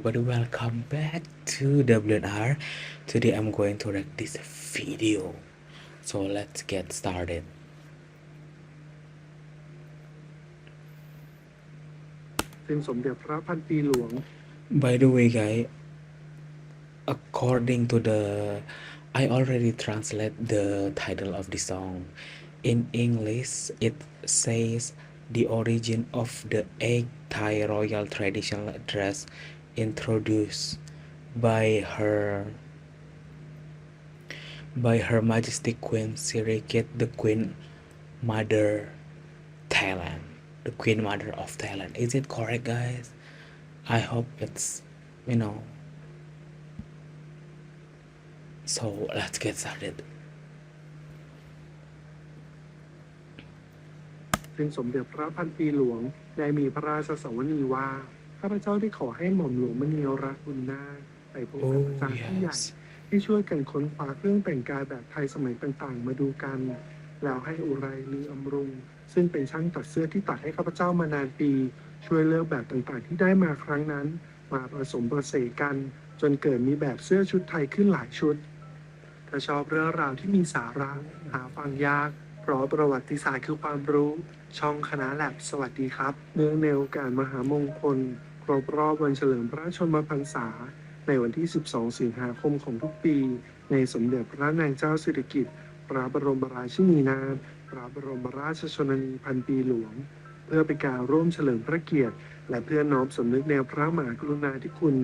everybody welcome back to WNR today I'm going to react this video. So let's get started. By the way guys according to the I already translate the title of the song. In English it says the origin of the egg Thai royal traditional dress introduced by her by Her Majesty Queen Sirikit, the Queen Mother Thailand, the Queen Mother of Thailand. Is it correct, guys? I hope it's you know. So let's get started. ซึ่งสมเด็จพระพันปีหลวง ได้มีพระราชสวนีว่า ข้าพเจ้าได้ขอให้หม่อมหลวงมณีรัตน์บุญนาคไปพบกับ Oh อาจารย์ผู้ใหญ่ yes. ที่ช่วยกันค้นคว้าเครื่องแต่งกายแบบไทยสมัยต่างๆ มาดูกัน แล้วให้อุไรลืออำรุง ซึ่งเป็นช่างตัดเสื้อที่ตัดให้ข้าพเจ้ามานานปี ช่วยเลือกแบบต่างๆ ที่ได้มาครั้งนั้น มาผสมประเสกัน จนเกิดมีแบบเสื้อชุดไทยขึ้นหลายชุด ถ้าชอบเรื่องราวที่มีสาระหาฟังยากเพราะประวัติศาสตร์คือความรู้ ช่องคณะแลบสวัสดีครับ เนื่องในโอกาสมหามงคลค รบรอบวันเฉลิมพระชนมพรรษา ในวันที่ 12 สิงหาคมของทุกปี ในสมเด็จพระนางเจ้าสิริกิติ์พระบรมราชินีนาถพระบรมราชชนนีพันปีหลวง เพื่อเป็นการร่วมเฉลิมพระเกียรติ และเพื่อน้อมสำนึกในพระมหากรุณาธิคุณ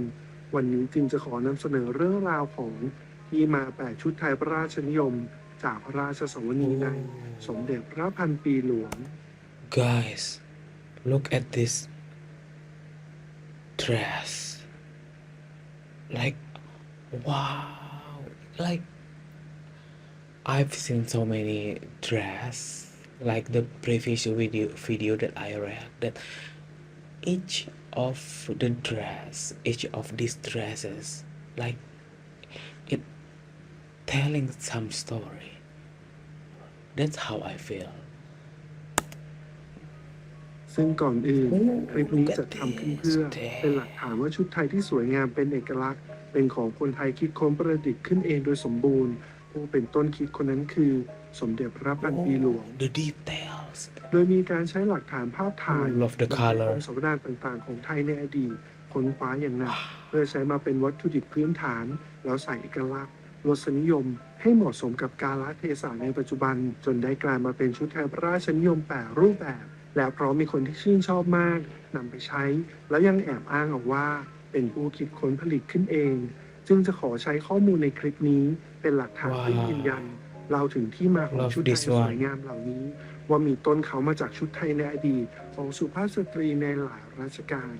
วันนี้จึงจะขอนำเสนอเรื่องราวของที่มาแปดชุดไทยพระราชนิยม จากพระราชสวนีในสมเด็จพระพันปีหลวง Guys, look at this dress. Like, wow. Like, I've seen so many dress. Like the previous video video that I read that each of the dress, each of these dresses, like it telling some story. That's how I feel. ซึ่งก่อนอื่นคลิปนี้จะทำขึ้นเพื่อ เป็นหลักฐานว่าชุดไทยที่สวยงามเป็นเอกลักษณ์ เป็นของคนไทยคิดค้นประดิษฐ์ขึ้นเองโดยสมบูรณ์ ผู้เป็นต้นคิดคนนั้นคือ สมเด็จพระพันปีหลวง the details โดยมีการใช้หลักฐานภาพถ่าย Love the และ color องค์สมดานต่างๆ ของไทยในอดีตค้นคว้าอย่างหนักเพื่อใช้มาเป็นวัตถุดิบพื้นฐาน แล้วใส่เอกลักษณ์รสนิยมให้เหมาะสมกับกาลเทศะในปัจจุบัน จนได้กลายมาเป็นชุดไทยพระราชนิยมแปดรูปแบบ และเพราะมีคนที่ชื่นชอบมากนำไปใช้ แล้วยังแอบอ้างออกว่าเป็นผู้คิดค้นผลิตขึ้นเอง จึงจะขอใช้ข้อมูลในคลิปนี้เป็นหลักฐานเพื่อยืนยันเราถึงที่มาของ Love ชุดไทย this ส one วยงามเหล่านี้ ว่ามีต้นเขามาจากชุดไทยในอดีตของสุภาพสตรีในหลายรัชกาล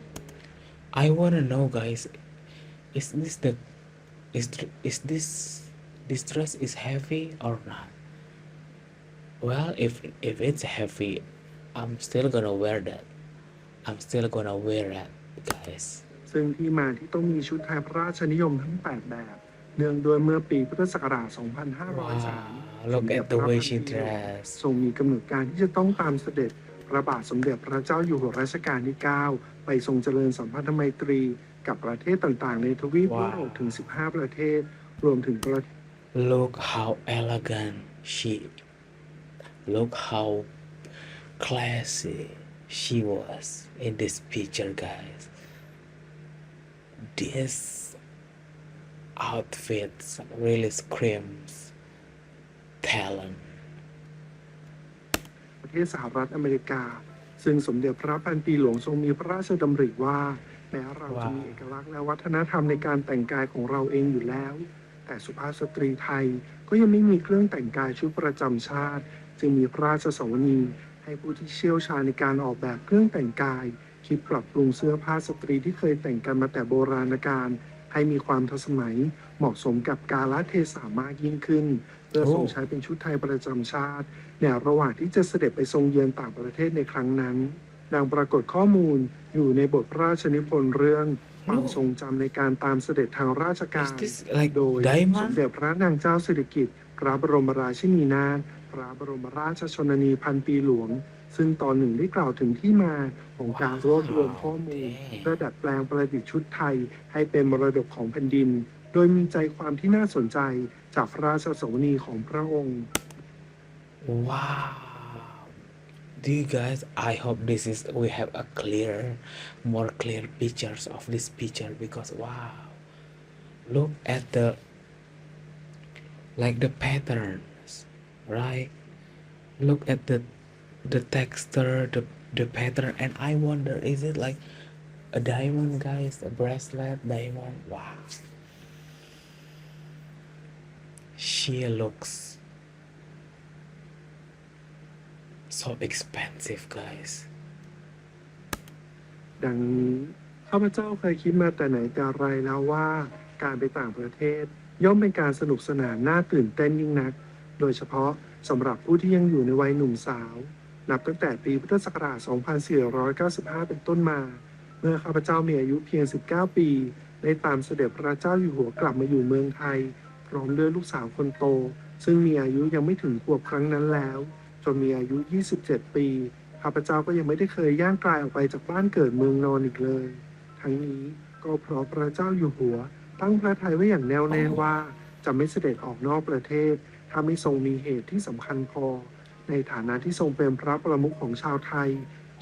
I wanna know guys is this the is th- is this this dress is heavy or not well if if it's heavy I'm still gonna wear that I'm still gonna wear that guys ซึ่งที่มาที่ต้องมีชุดไทยพระราชนิยมทั้ง 8 แบบ เนื่องด้วยเมื่อปีพุทธศักราช 2503 wow look at the way she dressed ทรงมีกำหนดการที่จะต้องตามเสด็จพระบาทสมเด็จพระเจ้าอยู่หัวรัชกาลที่ 9 ไปทรงเจริญสัมพันธไมตรีกับประเทศต่างๆ ในทวีปยุโรปถึง 15 ประเทศ รวมถึงประ Look how elegant she look how classy she was in this picture guys this outfit really screams talent ประเทศสหรัฐอเมริกา ซึ่งสมเด็จพระพันปีหลวงทรงมีพระราชดำริว่าแม้เราจะมีเอกลักษณ์และวัฒนธรรมในการแต่งกายของเราเองอยู่แล้ว แต่สุภาพสตรีไทยก็ยังไม่มีเครื่องแต่งกายชุดประจำชาติ จึงมีพระราชสวนี ให้ผู้ที่เชี่ยวชาญในการออกแบบเครื่องแต่งกาย คิดปรับปรุงเสื้อผ้าสตรีที่เคยแต่งกันมาแต่โบราณกาลให้มีความทันสมัยเหมาะสมกับกาลเทศะมากยิ่งขึ้น เพื่อทรงใช้เป็นชุดไทยประจำชาติในระหว่างที่จะเสด็จไปทรงเยือนต่างประเทศในครั้งนั้นดังปรากฏข้อมูลอยู่ในบทพระราชนิพนธ์เรื่องความทรงจำในการตามเสด็จทางราชกา Is ร this like โดยสม diamond? เด็จพระนางเจ้าสิริกิติ์พระบรมราชินีนาถพ ระบรมราชชนนีพันปีหลวง ซึ่งตอนหนึ่งได้กล่าวถึงที่มาของการรวบรวมข้อมูล Wow, เพื่อดัดแปลงประดิษฐ์ชุดไทย ให้เป็นมรดกของแผ่นดิน โดยมีใจความที่น่าสนใจจากพระราชสวนีของพระองค์ Wow. Do you guys I hope this is we have a clear more clear pictures of this picture because wow. Look at the like the patterns, right? Look at the the texture, the the pattern and I wonder is it like a diamond guys, a bracelet diamond? Wow. She looks so expensive guys ดังนี้ข้าพเจ้าเคยคิดมาแต่ไหนแต่ไรแล้วว่า การไปต่างประเทศ ย่อมเป็นการสนุกสนานน่าตื่นเต้นยิ่งนัก โดยเฉพาะสำหรับผู้ที่ยังอยู่ในวัยหนุ่มสาว นับตั้งแต่ปีพุทธศักราช 2495 เป็นต้นมา เมื่อข้าพเจ้ามีอายุเพียง 19 ปี ได้ตามเสด็จพระเจ้าอยู่หัวกลับมาอยู่เมืองไทย พร้อมด้วยลูกสาวคนโต ซึ่งมีอายุยังไม่ถึงขวบครั้งนั้นแล้ว จนมีอายุ 27 ปีข้าพเจ้าก็ยังไม่ได้เคยย่างกลายออกไปจากบ้านเกิดเมืองนอนอีกเลย ทั้งนี้ก็เพราะพระเจ้าอยู่หัว ตั้งพระทัยไว้อย่างแน่วแน่ว่าจะไม่เสด็จออกนอกประเทศ ถ้าไม่ทรงมีเหตุที่สำคัญพอ ในฐานะที่ทรงเป็นพระประมุขของชาวไทย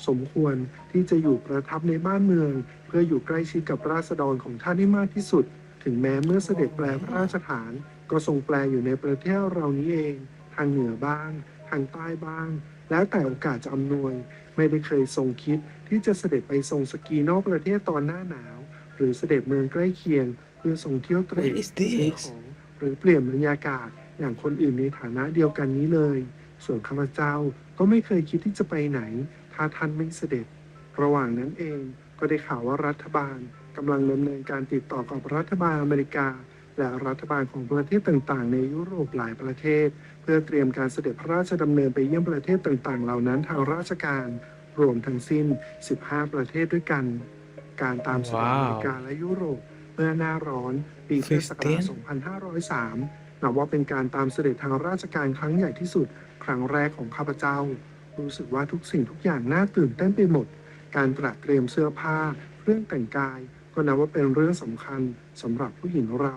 สมควรที่จะอยู่ประทับในบ้านเมือง เพื่ออยู่ใกล้ชิดกับราษฎรของท่านให้มากที่สุด ถึงแม้เมื่อเสด็จแปลพระราชฐาน ก็ทรงแปลอยู่ในประเทศเรานี้เอง ทางเหนือบ้าง ทางใต้บ้าง แล้วแต่โอกาสจะอำนวย ไม่ได้เคยทรงคิดที่จะเสด็จไปทรงสกีนอกประเทศตอนหน้าหนาว หรือเสด็จเมืองใกล้เคียง เพื่อทรงเที่ยวเตร่ What is ซื้อ this? ของหรือเปลี่ยนบรรยากาศ อย่างคนอื่นในฐานะเดียวกันนี้เลย ส่วนข้าพเจ้าก็ไม่เคยคิดที่จะไปไหน ถ้าท่านไม่เสด็จ ระหว่างนั้นเองก็ได้ข่าวว่ารัฐบาลกำลังดำเนินการติดต่อกับรัฐบาลอเมริกา และรัฐบาลของประเทศต่างๆ ในยุโรปหลายประเทศ เพื่อเตรียมการเสด็จพระราชดำเนินไปเยี่ยมประเทศต่างๆ เหล่านั้นทางราชการ รวมทั้งสิ้น 15 ประเทศด้วยกัน การตามเสด็จอเมริกาและยุโรปเมื่อหน้าร้อนปีพุทธศักราช2503 นับว่าเป็นการตามเสด็จทางราชการครั้งใหญ่ที่สุด ครั้งแรกของข้าพเจ้า รู้สึกว่าทุกสิ่งทุกอย่างน่าตื่นเต้นไปหมด การตระเตรียมเสื้อผ้า เครื่องแต่งกาย ก็นับว่าเป็นเรื่องสำคัญสำหรับผู้หญิงเรา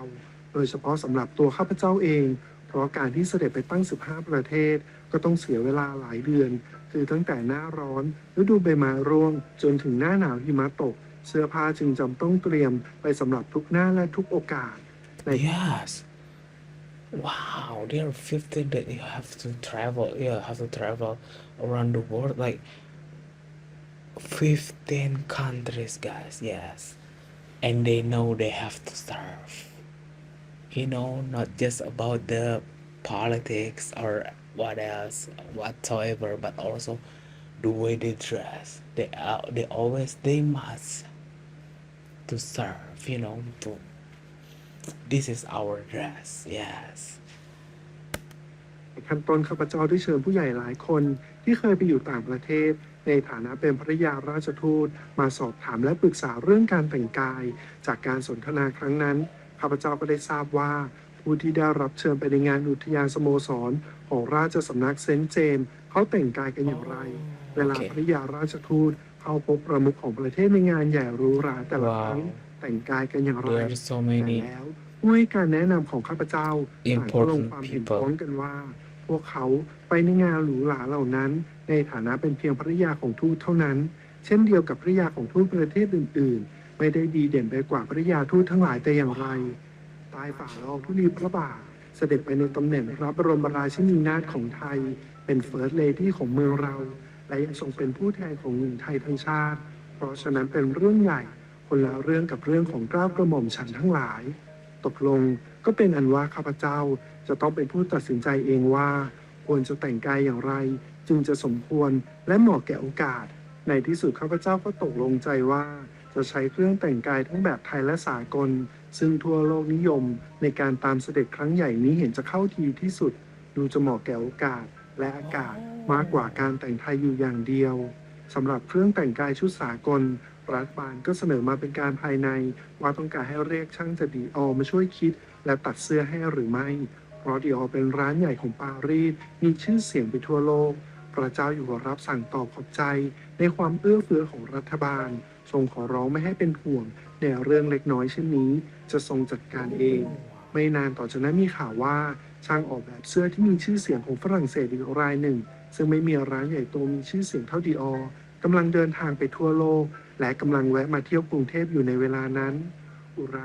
โดยเฉพาะสำหรับตัวข้าพเจ้าเอง เพราะการที่เสด็จไปตั้ง 15 ประเทศ ก็ต้องเสียเวลาหลายเดือน คือตั้งแต่หน้าร้อนฤดูใบไม้ร่วง จนถึงหน้าหนาวหิมะตก เสื้อผ้าจึงจำต้องเตรียมไปสำหรับทุกหน้าและทุกโอกาสใน Yes. Wow, there are 15 that you have to travel. You have to travel around the world, like 15 countries, guys. Yes. And they know they have to serve. You know, not just about the politics or what else whatsoever, but also the way they dress. They are, they always, they must to serve, you know, to this is our dress yes ในขั้นต้นข้าพเจ้าได้เชิญผู้ใหญ่หลายคนที่เคยไปอยู่ต่างประเทศ ในฐานะเป็นภรรยาราชทูต มาสอบถามและปรึกษาเรื่องการแต่งกาย จากการสนทนาครั้งนั้นข้าพเจ้าก็ได้ทราบว่า ผู้ที่ได้รับเชิญไปในงานอุทยานสโมสร ของราชสำนักเซนต์เจมส์เขาแต่งกายกันอย่างไร เวลาภรรยาราชทูตเข้าพบประมุขของประเทศในงานใหญ่หรูหราแต่ละครั้ง Wow. แต่งกายกันอย่างไร there are so แต่ many แล้วผู้ให้การแนะนำของข้าพเจ้าต่างก็ลง Important ความเห็น people พ้องกันว่า พวกเขาไปในงานหรูหราเหล่านั้น ในฐานะเป็นเพียงภรรยาของทูตเท่านั้น เช่นเดียวกับภรรยาของทูตประเทศอื่น ๆ ไม่ได้ดีเด่นไปกว่าภรรยาทูตทั้งหลายแต่อย่างไรใต้ฝ่าละอองธุลีพระบาท เสด็จไปในตำแหน่งพระบรมราชินีนาถของไทย เป็นเฟิร์สเลดี้ของเมืองเรา และยังทรงเป็นผู้แทนของหญิงไทยทั้งชาติ เพราะฉะนั้นเป็นเรื่องใหญ่ คนละเรื่องกับเรื่องของกล้ากระหม่อมฉันทั้งหลาย ตกลงก็เป็นอันว่าข้าพเจ้าจะต้องเป็นผู้ตัดสินใจเองว่า ควรจะแต่งกายอย่างไร จึงจะสมควรและเหมาะแก่โอกาส ในที่สุดข้าพเจ้าก็ตกลงใจว่า จะใช้เครื่องแต่งกายทั้งแบบไทยและสากล ซึ่งทั่วโลกนิยมในการตามเสด็จครั้งใหญ่นี้เห็นจะเข้าทีที่สุด ดูจะเหมาะแก่โอกาสและอากาศมากกว่าการแต่งไทยอยู่อย่างเดียวสำหรับเครื่องแต่งกายชุดสากล รัฐบาลก็เสนอมาเป็นการภายใน ว่าต้องการให้เรียกช่างจากดีออมาช่วยคิด และตัดเสื้อให้หรือไม่ เพราะดีออเป็นร้านใหญ่ของปารีสมีชื่อเสียงไปทั่วโลก พระเจ้าอยู่หัวรับสั่งตอบขอบใจ ในความเอื้อเฟื้อของรัฐบาล ทรงขอร้องไม่ให้เป็นห่วง ในเรื่องเล็กน้อยเช่นนี้ จะทรงจัดการเอง ไม่นานต่อจากนั้นมีข่าวว่าช่างออกแบบเสื้อที่มีชื่อเสียงของฝรั่งเศสอีกรายหนึ่ง ซึ่งไม่มีร้านใหญ่โตมีชื่อเสียงเท่าดีออกำลังเดินทางไปทั่วโลก และกำลังแวะมาเที่ยวกรุงเทพอยู่ในเวลานั้น อุไร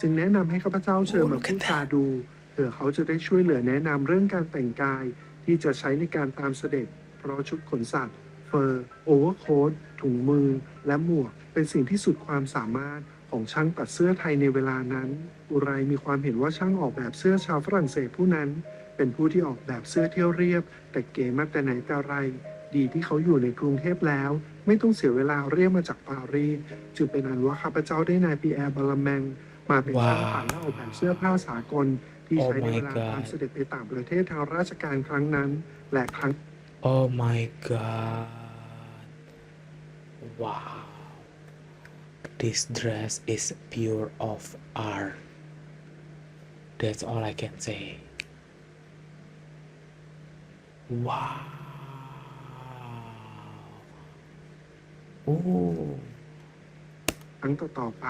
จึงแนะนำให้ข้าพเจ้าเชิญมาพูดจาดูเผื่อเขาจะได้ช่วยเหลือแนะนำเรื่องการแต่งกายที่จะใช้ในการตามเสด็จ เพราะชุดขนสัตว์ เฟอร์ โอเวอร์โค้ทถุงมือ และหมวก เป็นสิ่งที่สุดความสามารถของช่างตัดเสื้อไทยในเวลานั้น อุไรมีความเห็นว่าช่างออกแบบเสื้อชาวฝรั่งเศสผู้นั้น เป็นผู้ที่ออกแบบเสื้อเที่ยวเรียบ แต่เก๋มาแต่ไหนแต่ไร ดีที่เขาอยู่ในกรุงเทพแล้ว ไม่ต้องเสียเวลาเรียกมาจากปารีสจึงเป็นอันว่าข้าพเจ้าได้นายปีแอร์บาลแมง มาเป็นช่างผ่านและออกแบบเสื้อผ้าสากล ที่ใช้ในเวลา Oh my God ตามเสด็จไปต่างประเทศทางราชการครั้งนั้น และครั้ง Oh my god. Wow. This dress is pure of art. That's all I can say. Wow. Oh. ครั้งต่อๆไป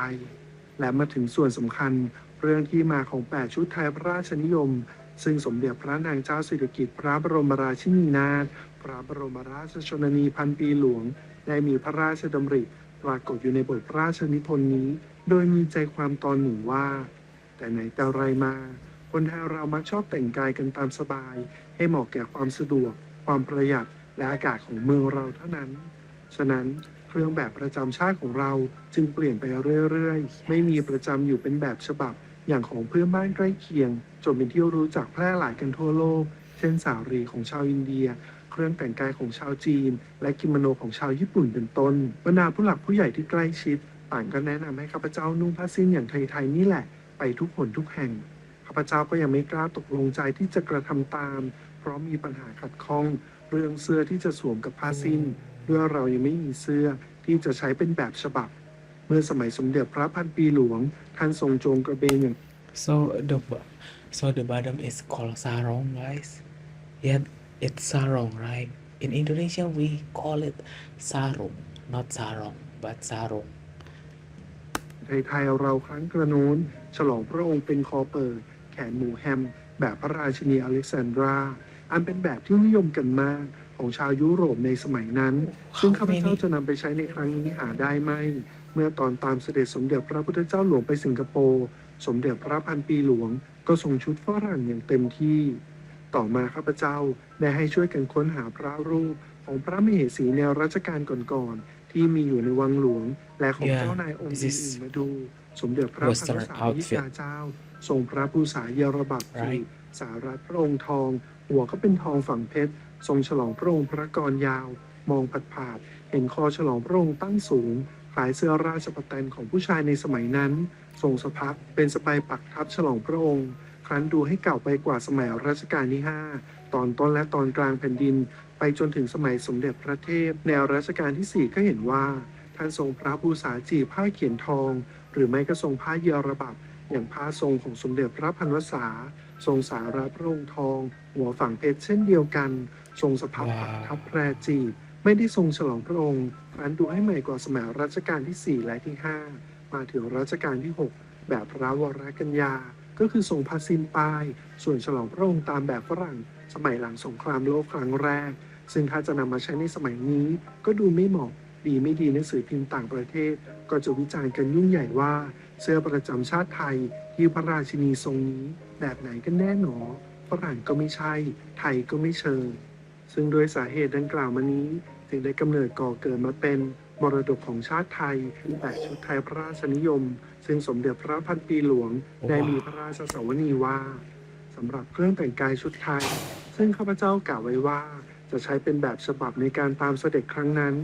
และมาถึงส่วนสำคัญเรื่องที่มาของ 8 ชุดไทยพระราชนิยม ซึ่งสมเด็จพระนางเจ้าสิริกิติ์พระบรมราชินีนาถพระบรมราชชนนีพันปีหลวง ได้มีพระราชดำริปรากฏอยู่ในบทพระราชนิพนธ์นี้ โดยมีใจความตอนหนึ่งว่า แต่ไหนแต่ไรมา คนไทยเรามักชอบแต่งกายกันตามสบาย ให้เหมาะแก่ความสะดวก ความประหยัดและอากาศของเมืองเราเท่านั้น ฉะนั้น เครื่องแบบประจำชาติของเราจึงเปลี่ยนไปเรื่อยๆ ไม่มีประจำอยู่เป็นแบบฉบับ อย่างของเพื่อนบ้านใกล้เคียง จนเป็นที่รู้จักแพร่หลายกันทั่วโลก เช่นสารีของชาวอินเดีย เครื่องแต่งกายของชาวจีน และกิโมโนของชาวญี่ปุ่นเป็นต้นบรรดาผู้หลักผู้ใหญ่ที่ใกล้ชิดต่างก็แนะนำให้ข้าพเจ้านุ่งผ้าสิ้นอย่างไทยๆนี่แหละ ไปทุกหนทุกแห่งข้าพเจ้าก็ยังไม่กล้าตกลงใจที่จะกระทำตาม เพราะมีปัญหาขัดข้อง เรื่องเสื้อที่จะสวมกับผ้าสิ้น ด้วยเรายังไม่มีเสื้อที่จะใช้เป็นแบบฉบับ เมื่อสมัยสมเด็จพระพันปีหลวง ท่านทรงโจงกระเบนอย่าง So the bo- so the bottom is called sarong, guys. Yeah, it's sarong, right? In Indonesia, we call it sarung, not sarong, but sarong. ไทยๆเราครั้งกระโน้น ฉลองพระองค์เป็นคอเปิด แขนหมูแฮม แบบพระราชินีอเล็กซานดรา อันเป็นแบบที่นิยมกันมาก ของชาวยุโรปในสมัยนั้น ซึ่งข้าพเจ้าจะนำไปใช้ในครั้งนี้หาได้ไหม เมื่อตอนตามเสด็จสมเด็จพระพุทธเจ้าหลวงไปสิงคโปร์สมเด็จพระพันปีหลวง ก็ทรงชุดฝรั่งอย่างเต็มที่ ต่อมาข้าพเจ้าได้ให้ช่วยกันค้นหาพระรูปของพระมเหสีในรัชกาลก่อนๆที่มีอยู่ในวังหลวง และของ Yeah, เจ้านายองค์ this is อื่นๆมาดู สมเด็จพระพัน Western วษายิกา outfit เจ้าทรงพระภูษาเยรบัตร Right สารัตพระองค์ทอง หัวก็เป็นทองฝังเพชร ทรงฉลองพระองค์พระกรยาว มองผัดผาด เห็นคอฉลองพระองค์ตั้งสูงคล้ายเสื้อราชประแตนของผู้ชายในสมัยนั้น ทรงสะพักเป็นสบายปักทับฉลองพระองค์ ครั้นดูให้เก่าไปกว่าสมัยรัชกาลที่ 5 ตอนต้นและตอนกลางแผ่นดิน ไปจนถึงสมัยสมเด็จพระเทพ แนวรัชกาลที่ 4 ก็เห็นว่า ท่านทรงพระภูษาจีบผ้าเขียนทอง หรือไม่ก็ทรงผ้าเยรบับ อย่างผ้าทรงของสมเด็จพระพันวษา ทรงสาระพระองค์ทอง หัวฝังเพชรเช่นเดียวกัน ทรงสะพับปักทับแพรจีบไม่ได้ทรงฉลองพระองค์ครั้นดูให้ใหม่กว่าสมัยรัชกาลที่ 4 และที่ 5 มาถึงรัชกาลที่ 6 แบบพระวรกัญญา ก็คือทรงพาซินปาย ส่วนฉลองพระองค์ตามแบบฝรั่ง สมัยหลังสงครามโลกครั้งแรก ซึ่งถ้าจะนำมาใช้ในสมัยนี้ ก็ดูไม่เหมาะดีไม่ดีหนังสือพิมพ์ต่างประเทศ ก็จะวิจารณ์กันยุ่งใหญ่ว่า เสื้อประจำชาติไทยที่พระราชินีทรงนี้แบบไหนกันแน่หนอฝรั่งก็ไม่ใช่ ไทยก็ไม่เชิง ซึ่งโดยสาเหตุดังกล่าวมานี้ จึงได้กำเนิดก่อเกิดมาเป็นมรดกของชาติไทยแต่ชุดไทยพระราชนิยม ซึ่งสมเด็จพระพันปีหลวง ได้มีพระราชสวนีว่าสำหรับเครื่องแต่งกายชุดไทย ซึ่งข้าพเจ้ากล่าวไว้ว่า จะใช้เป็นแบบฉบับในการตามเสด็จครั้งนั้น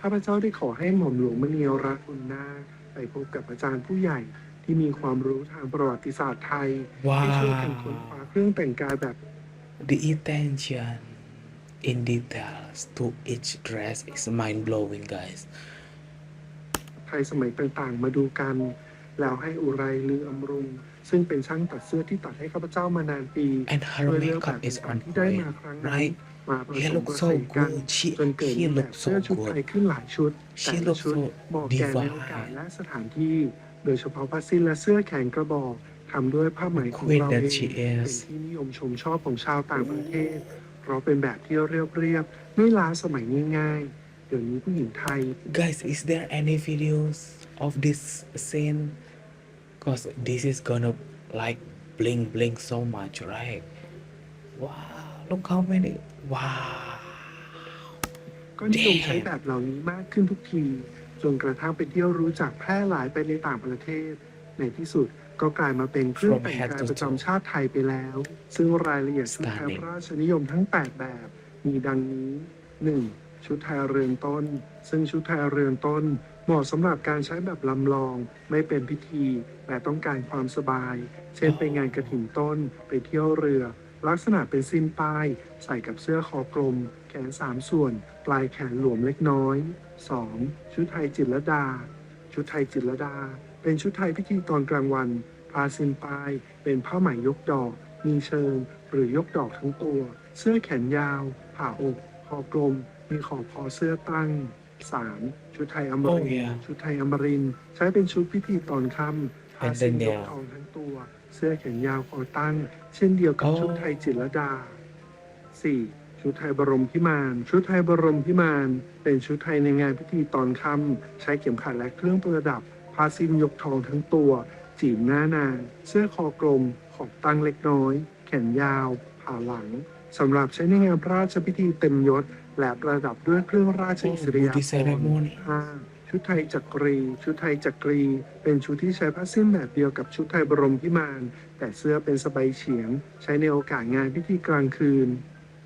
ข้าพเจ้าได้ขอให้หม่อมหลวงมณีรัตน์บุญนาคไปพบกับอาจารย์ผู้ใหญ่ที่มีความรู้ทางประวัติศาสตร์ไทยให้ช่วยกันค้นค Wow. ว้าเครื่องแต่งกายแบบ The intention in details to each dress is mind blowing, guys. ไทยสมัยต่างๆ มาดูกัน แล้วให้อุไรลืออำรุง ซึ่งเป็นช่างตัดเสื้อที่ตัดให้ข้าพเจ้ามานานปี And her ช่วยเลือกแบบ makeup is ต่าง on ๆที่ได้มา point, ครั้งนั้น right? มาผ He สม looks ผ so สานกัน good. She จนเกิด he แบบ looks เสื้อ so ชุดไทย good. ขึ้นหลายชุด She แต่ละ looks ชุด so เหมาะแก่ในโอกาส divine. และสถานที่ โดยเฉพาะผ้าสิ้นและเสื้อแขนกระบอกทำด้วยผ้าไหม The ของ queen เรา that เอง she เป็น is. ที่นิยมชมชอบของชาวต่างประเทศ เพราะเป็นแบบที่เรียบเรียบๆไม่ล้าสมัยง่ายๆ เดี๋ยวนี้ผู้หญิงไทย Guys, is there any videos of this scene? Cause this is gonna like bling bling so much, right? Wow, look how many. Wow. ก็นิยมใช้แบบเหล่านี้มากขึ้นทุกที จนกระทั่งเป็นที่รู้จักแพร่หลายไปในต่างประเทศ ในที่สุด ก็กลายมาเป็นเครื่อง From แต่ง head กาย to ประจำชาติไทยไปแล้ว ซึ่งรายละเอียดชุดไทย Stunning ราชนิยมทั้ง 8 แบบ มีดังนี้ 1. ชุดไทยเรือนต้น ซึ่งชุดไทยเรือนต้น เหมาะสำหรับการใช้แบบลำลอง ไม่เป็นพิธี แต่ต้องการความสบาย เช่นไปงานกระถิ่นต้น ไปเที่ยวเรือ ลักษณะเป็นสิ้นป้าย ใส่กับเสื้อคอกลม แขนสามส่วน ปลายแขนหลวมเล็กน้อย 2. ชุดไทยจิตรลดา ชุดไทยจิตรลดา เป็นชุดไทยพิธีตอนกลางวันผ้าสิ้นปลาย เป็นผ้าไหมยกดอก มีเชิง หรือยกดอกทั้งตัว เสื้อแขนยาว ผ่าอกคอกลม มีขอบคอเสื้อตั้ง 3. ชุดไทยอมริน Oh ทร์ yeah. ชุดไทยอมรินทร์ใช้เป็นชุดพิธีตอนค่ำผ้า And สิ้น then ยก yeah. ทองทั้งตัว เสื้อแขนยาวคอตั้ง เช่นเดียวกับ Oh ชุดไทยจิตรลดา 4. ชุดไทยบรมพิมาน ชุดไทยบรมพิมาน เป็นชุดไทยในงานพิธีตอนค่ำใช้เข็มขัดและเครื่องประดับ ผ้าสิ้นยกทองทั้งตัว จีบหน้านาง เสื้อคอกลม ขอบตั้งเล็กน้อย แขนยาว ผ่าหลังสำหรับใช้ในงานพระราชพิธีเต็มยศ และประดับด้วยเครื่องราช Oh, อิสริยาภ beauty รณ์ ceremony. 5. ชุดไทยจักรี ชุดไทยจักรี เป็นชุดที่ใช้ผ้าสิ้นแบบเดียวกับชุดไทยบรมพิมาน แต่เสื้อเป็นสบายเฉียง ใช้ในโอกาสงานพิธีกลางคืน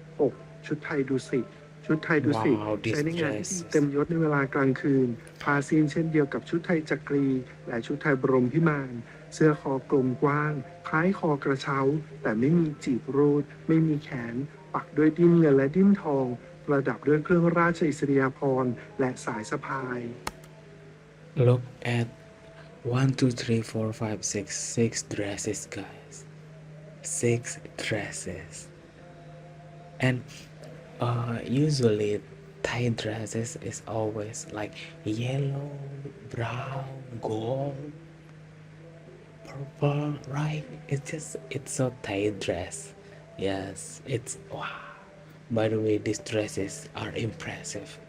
6. ชุดไทยดุสิต ชุดไทยดุสิต Wow, this ใช้ในงานพิธี dress. เต็มยศในเวลากลางคืนผ้าสิ้นเช่นเดียวกับชุดไทยจักรี และชุดไทยบรมพิมาน เสื้อคอกลมกว้าง คล้ายคอกระเช้า แต่ไม่มีจีบรูด ไม่มีแขน ปักด้วยดิ้นเงินและดิ้นทอง ประดับด้วยเครื่องราชอิสริยาภรณ์และสายสะพาย Look at one, two, three, four, five, six, six dresses, guys. Six dresses. And uh usually Thai dresses is always like yellow, brown, gold, purple, right? It's just it's so Thai dress. Yes, it's wow. By the way, these dresses are impressive.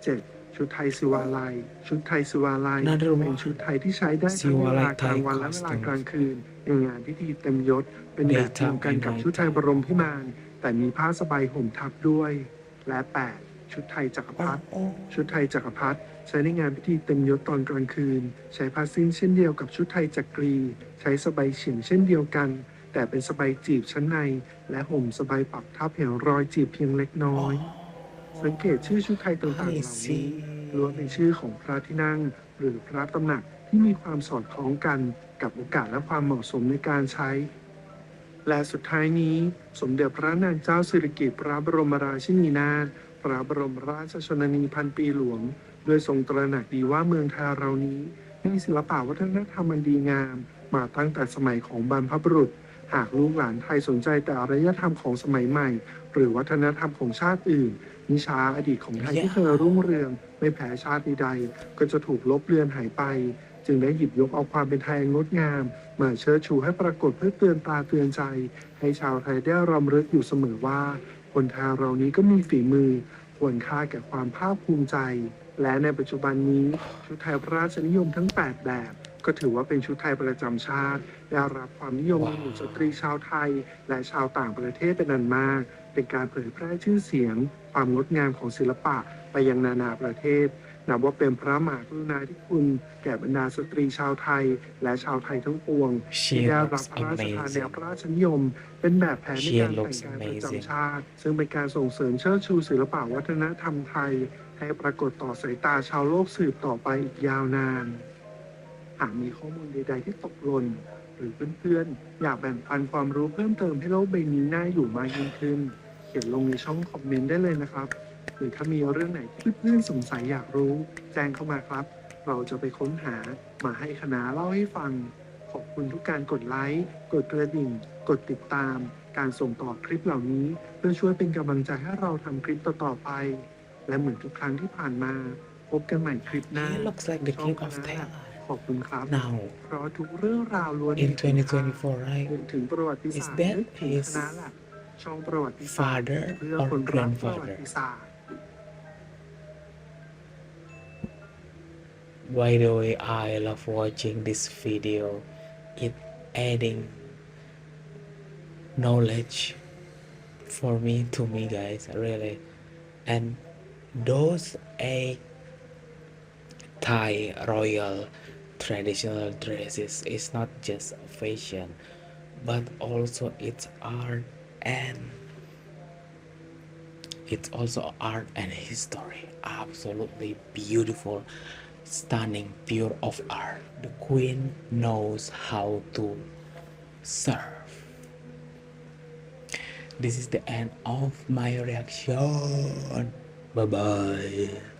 7. ชุดไทยสิวาลัย ชุดไทยสิวาลัย Another เป็น one. ชุดไทยที่ใช้ได้ทั้งเวลากลางวันและเวลากลางคืน ในงานพิธีเต็มยศ เป็นแบบเดียวกันกับชุดไทยบรมพิมาน แต่มีผ้าสบายห่มทับด้วย และ 8. ชุดไทยจักรพรรดิ Oh, ชุดไทยจักรพรรดิใช้ในงานพิธีเต็มยศตอนกลางคืน ใช้ผ้าสิ้นเช่นเดียวกับชุดไทยจักรี ใช้สบายเฉียงเช่นเดียวกัน แต่เป็นสบายจีบชั้นใน และห่มสบายปักทับเห็นรอยจีบเพียงเล็กน้อย สังเกตชื่อชุดไทยต่างๆเห I ล่านี้ see. ล้วนเป็นชื่อของพระที่นั่ง หรือพระตำหนักที่มีความสอดคล้องกันกับโอกาสและความเหมาะสมในการใช้ และสุดท้ายนี้ สมเด็จพระนางเจ้าสิริกิติ์พระบรมราชินีนาถพระบรมราชชนนีพันปีหลวง โดยทรงตระหนักดีว่าเมืองไทยเรานี้มีศิลปะวัฒนธรรมอันดีงาม มาตั้งแต่สมัยของบรรพบุรุษ หากลูกหลานไทยสนใจแต่อารยธรรมของสมัยใหม่ หรือวัฒนธรรมของชาติอื่น นิชาอดีตของไทยที่เคยรุ่งเรือง ไม่แพ้ชาติใดๆก็จะถูกลบเลือนหายไป จึงได้หยิบยกเอาความเป็นไทยงดงาม มาเชิดชูให้ปรากฏเพื่อเตือนตาเตือนใจ ให้ชาวไทยได้รำลึกอยู่เสมอว่า คนไทยเรานี้ก็มีฝีมือ ควรค่าแก่ความภาคภูมิใจ และในปัจจุบันนี้ชุดไทยพระราชนิยมทั้ง 8 แบบ ก็ถือว่าเป็นชุดไทยประจำชาติ ได้รับความนิยมในหมู่สตรีชาวไทย และชาวต่างประเทศเป็นอันมาก เป็นการเผยแพร่ชื่อเสียง ความงดงามของศิลปะไปยังนานาประเทศ นับว่าเป็นพระมหากรุณาธิคุณแก่บรรดาสตรีชาวไทย และชาวไทยทั้งปวง ที่ She ได้รับ looks พระราชทานแนว amazing. พระราชนิยม เป็นแบบแผนใน She การแต่ง looks กายประ amazing. จำชาติ ซึ่งเป็นการส่งเสริมเชิดชูศิลปะวัฒนธรรมไทย ให้ปรากฏต่อสายตาชาวโลกสืบต่อไปอีกยาวนาน หากมีข้อมูลใด ๆ ที่ตกหล่นหรือเพื่อนๆ อยากแบ่งปันความรู้เพิ่มเติมให้โลกใบนี้น่าอยู่มากยิ่งขึ้นขียนลงในช่องคอมเมนต์ได้เลยนะครับ หรือถ้ามีเรื่องไหนที่เพื่อนๆสงสัยอยากรู้ แจ้งเข้ามาครับ เราจะไปค้นหามาให้คณะเล่าให้ฟัง ขอบคุณทุกการกดไลค์ กดกระดิ่ง กดติดตาม การส่งต่อคลิปเหล่านี้ เพื่อช่วยเป็นกำลังใจให้เราทำคลิปต่อๆไป และเหมือนทุกครั้งที่ผ่านมา พบกันใหม่คลิปหน้า He looks like the ช่อง king ค of ณะ Thailand ขอบคุณครับ now เพราะทุกเรื่องราวล้วน in มีคุณค่า 2024, right? นึกถึงประวัติศาสต Is ร์ that นึกถึง his คณะแหละช่องประวัติศาสตร์ Father เพื่อ or คนรักประวั grandfather? ติศาสตร์ By the way, I love watching this video. It adding knowledge for me to me guys really. And those a Thai royal traditional dresses is not just fashion but also it's art and it's also art and history. Absolutely beautiful stunning pure of art. The queen knows how to serve. This is the end of my reaction. Bye bye